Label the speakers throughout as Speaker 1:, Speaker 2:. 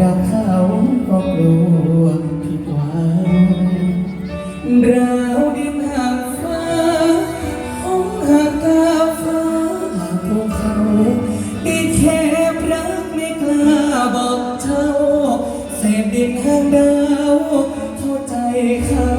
Speaker 1: รักเขาก็กลัวผิดหวังราวดินห่างฟ้าองหากตาฟ้าหากพวกเขาได้แค่รักไม่กล้าบอกเธอาเสพดินห่างดาวโทษใจเขา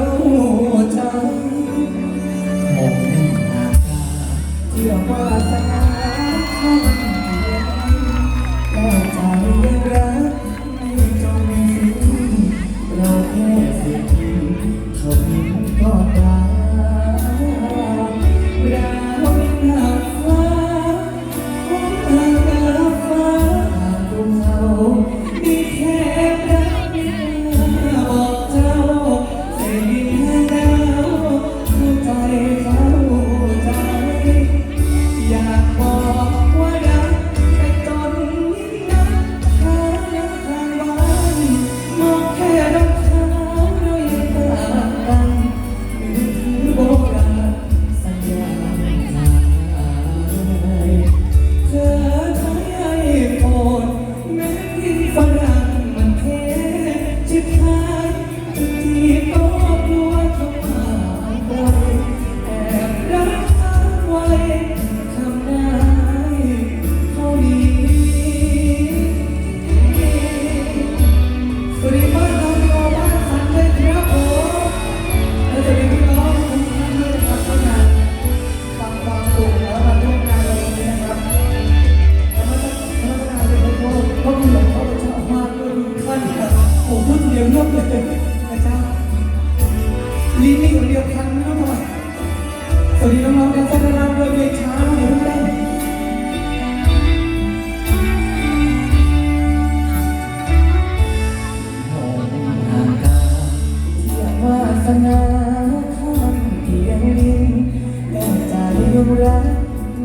Speaker 1: รัก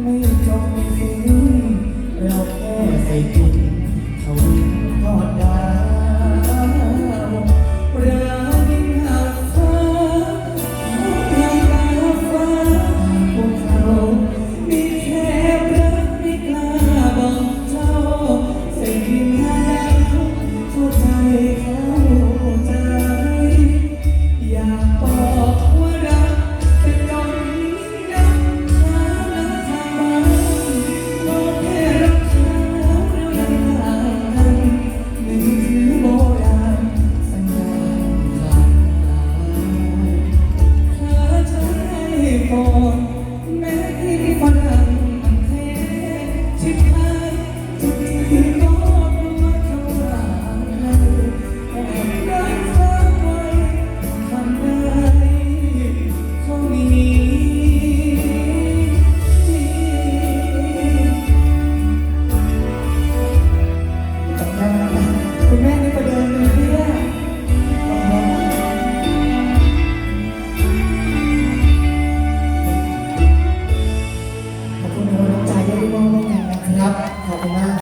Speaker 1: ไม่ต้องมีเราแค่ใส่ Amen.